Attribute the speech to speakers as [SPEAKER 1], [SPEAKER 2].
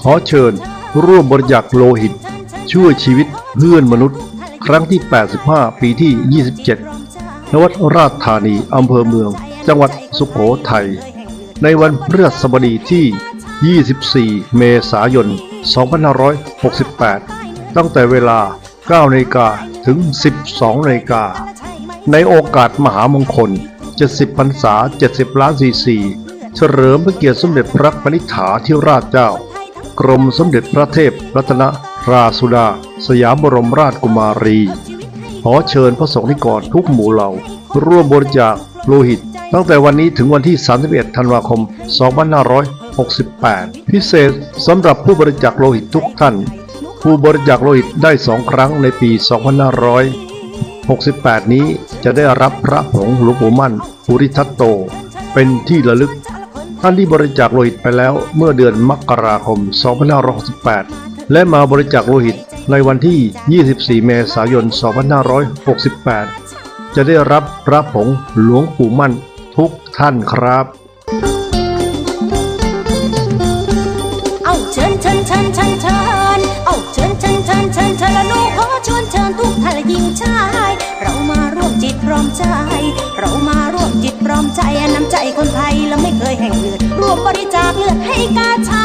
[SPEAKER 1] ขอเชิญร่วมบริจาคโลหิต ช่วยชีวิตเพื่อนมนุษย์ ครั้งที่ 85 ปีที่ 27ณวัดราชธานีอำเภอเมือง จังหวัดสุโขทัย ในวันพฤหัสบดีที่ 24 เมษายน 2568 ตั้งแต่เวลา 9นาฬิกาถึง 12นาฬิกา ในโอกาสมหามงคล 70พรรษา 70 ล้านซีซี เฉลิมพระเกียรติสมเด็จพระปณิษฐาธิราชเจ้า กรมสมเด็จพระเทพรัตนราชสุดา สยามบรมราชกุมารี ขอเชิญพระสงฆ์นิกรทุกหมู่เหล่า ร่วมบริจาคโลหิต ตั้งแต่วันนี้ถึงวันที่ 31 ธันวาคม 2568 พิเศษสำหรับผู้บริจาคโลหิตทุกท่าน ผู้บริจาคโลหิตได้สองครั้งในปี 2568 นี้จะได้รับพระผงหลวงปู่มั่นภูริทัตโต เป็นที่ระลึก ท่านที่บริจาคโลหิตไปแล้วเมื่อเดือนมกราคม 2568 และมาบริจาคโลหิตในวันที่ 24 เมษายน 2568 จะได้รับพระผงหลวงปู่มั่นทุกท่านครับ
[SPEAKER 2] เอาเชิญเชิญเชิญเชิญเชิญเอาเชิญเชิญเชิญเชิญเชิญและลูขอชวนเชิญทุกท่านและหญิงชาย เรามาร่วมจิตพร้อมใจ เรามาร่วมจิตพร้อมใจน้ำใจคนไทย เคยแห่งอื่นร่วมบริจาคเลือดให้กาชา